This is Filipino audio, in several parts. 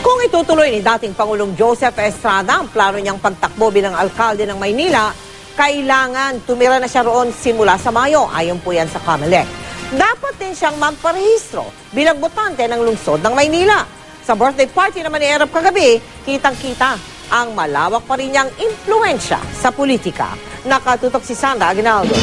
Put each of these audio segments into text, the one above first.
Kung itutuloy ni dating Pangulong Joseph Estrada ang plano niyang pagtakbo bilang alkalde ng Maynila, kailangan tumira na siya roon simula sa Mayo, ayon po yan sa COMELEC. Dapat din siyang magparehistro bilang botante ng lungsod ng Maynila. Sa birthday party naman ni Erap kagabi, kitang-kita ang malawak pa rin niyang impluensya sa politika. Nakatutok si Sandra Aguinaldo.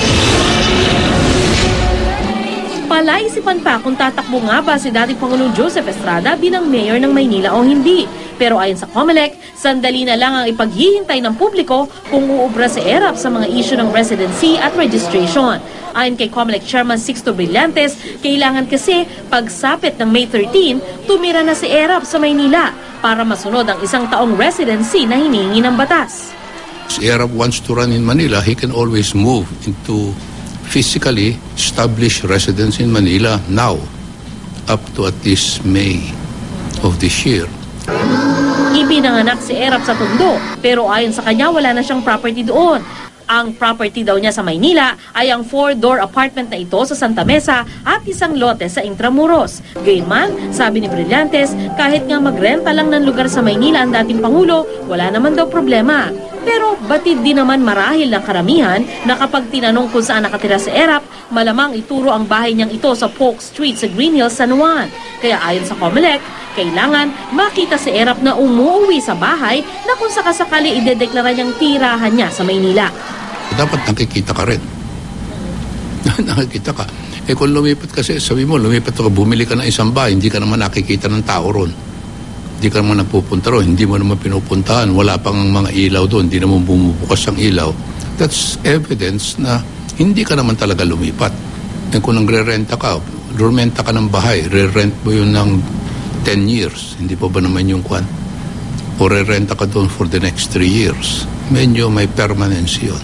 Palaisipan pa kung tatakbo nga ba si dating Pangulong Joseph Estrada bilang mayor ng Maynila o hindi. Pero ayon sa COMELEC, sandali na lang ang ipaghihintay ng publiko kung uubra si ERAP sa mga issue ng residency at registration. Ayon kay COMELEC Chairman Sixto Brillantes, kailangan kasi pagsapit ng May 13, tumira na si ERAP sa Maynila para masunod ang isang taong residency na hinihingi ng batas. If Arab wants to run in Manila, he can always move into physically established residence in Manila now, up to at least May of this year. Ipinanganak si Erap sa Tondo, pero ayon sa kanya wala na siyang property doon. Ang property daw niya sa Maynila ay ang four-door apartment na ito sa Santa Mesa at isang lote sa Intramuros. Gayunman, sabi ni Brillantes, kahit nga magrenta lang ng lugar sa Maynila ang dating Pangulo, wala naman daw problema. Pero batid din naman marahil ng karamihan na kapag tinanong kung saan nakatira si Erap, malamang ituro ang bahay niyang ito sa Polk Street sa Green Hills, San Juan. Kaya ayon sa COMELEC, kailangan makita si Erap na umuwi sa bahay na kung sakasakali idedeklara niyang tirahan niya sa Maynila. Dapat nakikita ka rin. nakikita ka. Eh kung lumipat kasi, sabi mo, lumipat ka, bumili ka ng isang bahay, hindi ka naman nakikita ng tao ron. Hindi ka naman nagpupunta ron, hindi mo naman pinupuntahan, wala pang mga ilaw doon, hindi naman bumubukas ang ilaw. That's evidence na hindi ka naman talaga lumipat. Eh kung nagre-renta ka, rumenta ka ng bahay, re-rent mo yun ng 10 years, hindi pa ba naman yung kwan? O re-renta ka doon for the next 3 years. Medyo may permanence yun.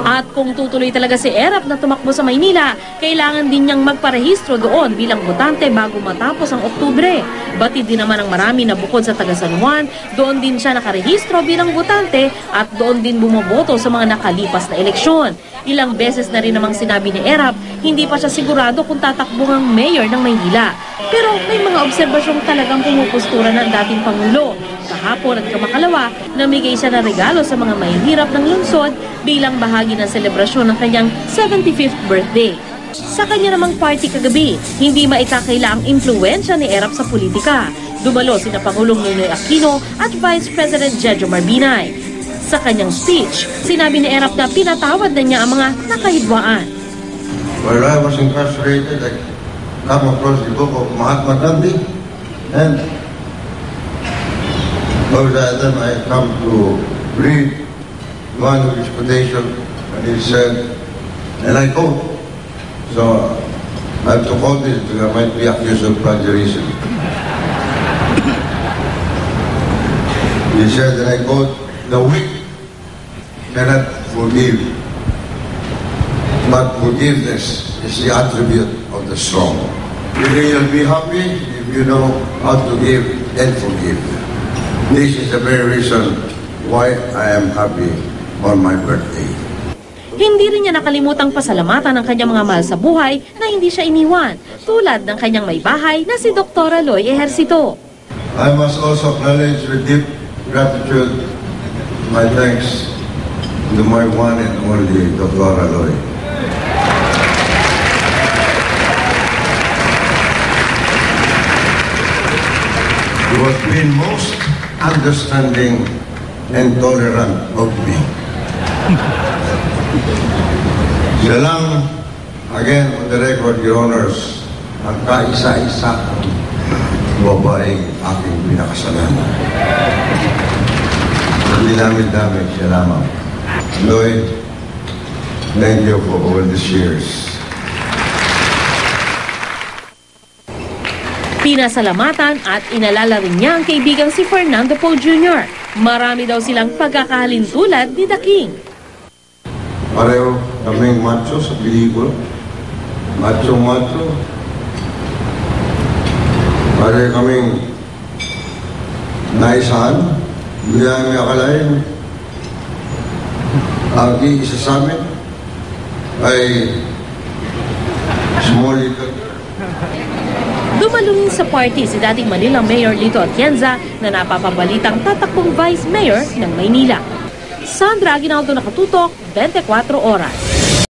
At kung tutuloy talaga si Erap na tumakbo sa Maynila, kailangan din niyang magparehistro doon bilang botante bago matapos ang Oktubre. Batid din naman ang marami na bukod sa taga San Juan, doon din siya nakarehistro bilang botante at doon din bumoboto sa mga nakalipas na eleksyon. Ilang beses na rin namang sinabi ni Erap, hindi pa siya sigurado kung tatakbo ang mayor ng Maynila. Pero may mga obserbasyong talagang pumupustura ng dating Pangulo. Kahapon at kamakalawa, namigay siya ng regalo sa mga mahihirap ng lungsod bilang bahagi ng selebrasyon ng kanyang 75th birthday. Sa kanya namang party kagabi, hindi maitakaila ang impluensya ni Erap sa politika. Dumalo sina Pangulong Nonoy Aquino at Vice President Jejo Marbinay. Sa kanyang speech, sinabi ni Erap na pinatawad na niya ang mga nakahidwaan. While I was incarcerated, I come across the book of Mahatma Gandhi, and over that I come to read one of and he said, and I quote, so I have to quote this because I might be accused of plagiarism. He said, and I quote, the weak cannot forgive, but forgiveness is the attribute of the strong. You will be happy if you know how to give and forgive. This is the very reason why I am happy on my birthday. Hindi rin niya nakalimutang pasalamatan ng kanyang mga mahal sa buhay na hindi siya iniwan, tulad ng kanyang may bahay na si Dr. Aloy Ejercito. I must also acknowledge with deep gratitude my thanks to my one and only Dr. Aloy. He was being most understanding and tolerant of me. Siya lang, again, on the record, Your Honors, ang kaisa-isa ang babaeng aking pinakasalan. Hindi namin dami siya lamang. Lloyd, thank you for all these years. Pinasalamatan at inalala rin niya ang kaibigang si Fernando Poe Jr. Marami daw silang pagkakahalin tulad ni The King. Pareho kaming macho sa pelikula. Macho-macho. Pareho kaming naisahan. Hindi namin akalain. Ang iisa sa amin ay small little rin sa party si dating Manila Mayor Lito Atienza na napapabalitang tatakbong Vice Mayor ng Maynila. Sandra Aguinaldo nakatutok, 24 oras.